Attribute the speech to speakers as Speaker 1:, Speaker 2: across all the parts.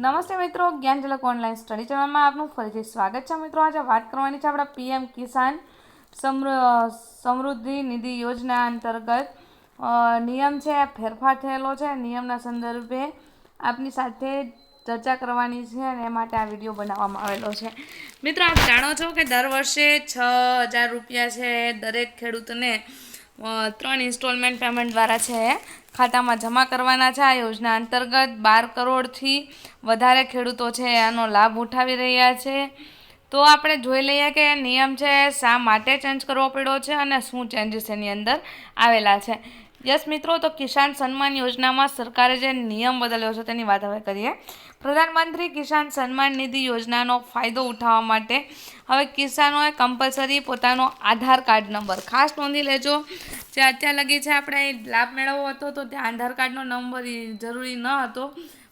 Speaker 1: નમસ્તે મિત્રો જ્ઞાનજલક online study ચેનલમાં આપનું ફરીથી સ્વાગત છે. મિત્રો, આજે વાત કરવાની છે આપણા પીએમ કિસાન સમૃ- સમૃદ્ધિ નિધિ યોજના અંતર્ગત નિયમ છે, ફેરફાર થયેલો છે. નિયમના સંદર્ભે આપની સાથે ચર્ચા કરવાની છે અને એ માટે આ વીડિયો બનાવવામાં આવેલો છે. મિત્રો, આપ જાણો છો કે દર વર્ષે છ હજાર રૂપિયા છે દરેક ખેડૂતને ત્રણ ઇન્સ્ટોલમેન્ટ પેમેન્ટ દ્વારા છે. ખાતામાં જમા કરવાના છે. આ યોજના અંતર્ગત બાર કરોડથી વધારે ખેડૂતો છે આનો લાભ ઉઠાવી રહ્યા છે. તો આપણે જોઈ લઈએ કે નિયમ છે શા માટે ચેન્જ કરવો પડ્યો છે અને શું ચેન્જીસ એની અંદર આવેલા છે. યસ મિત્રો, તો કિસાન સન્માન યોજનામાં સરકારે જે નિયમ બદલ્યો છે તેની વાત હવે કરીએ. પ્રધાનમંત્રી કિસાન સન્માન નિધિ યોજનાનો ફાયદો ઉઠાવવા માટે હવે કિસાનોએ કમ્પલસરી પોતાનો આધાર કાર્ડ નંબર ખાસ નોંધી લેજો. જે અત્યાર લગી છે આપણે લાભ મેળવવો હતો તો ત્યાં આધાર કાર્ડનો નંબર જરૂરી ન હતો.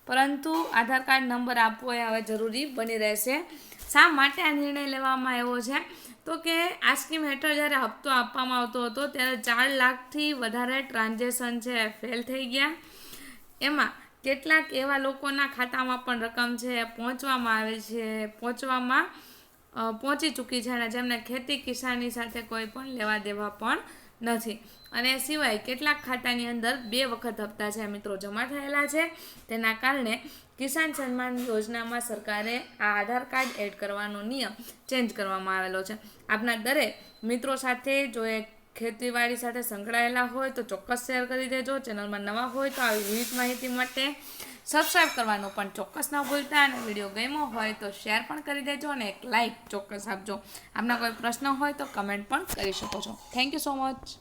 Speaker 1: પરંતુ આધાર કાર્ડ નંબર આપવો એ હવે જરૂરી બની રહેશે. શા માટે આ નિર્ણય લેવામાં આવ્યો છે? તો કે આ સ્કીમ હેઠળ જ્યારે હપ્તો આપવામાં આવતો હતો ત્યારે ચાર લાખથી વધારે ટ્રાન્ઝેક્શન છે, ફેલ થઈ ગયા. એમાં કેટલાક એવા લોકોના ખાતામાં પણ રકમ છે, પહોંચવામાં આવે છે, પહોંચવામાં પહોંચી ચૂકી છે અને જેમને ખેતી કિસાની સાથે કોઈ પણ લેવા દેવા પણ નથી. અને સિવાય કેટલાક ખાતાની અંદર બે વખત હપ્તા છે મિત્રો જમા થયેલા છે. તેના કારણે કિસાન સન્માન યોજનામાં સરકારે આ આધાર કાર્ડ એડ કરવાનો નિયમ ચેન્જ કરવામાં આવેલો છે. આપના દરેક મિત્રો સાથે જો એ ખેતીવાડી સાથે સંકળાયેલા હોય તો ચોક્કસ શેર કરી દેજો. ચેનલમાં નવા હોય તો આવી વિવિધ માહિતી માટે સબસ્ક્રાઈબ કરવાનું પણ ચોક્કસ ન ભૂલતા અને વીડિયો ગમ્યો હોય તો શેર પણ કરી દેજો અને એક લાઇક ચોક્કસ આપજો. આપના કોઈ પ્રશ્ન હોય તો કમેન્ટ પણ કરી શકો છો. Thank you so much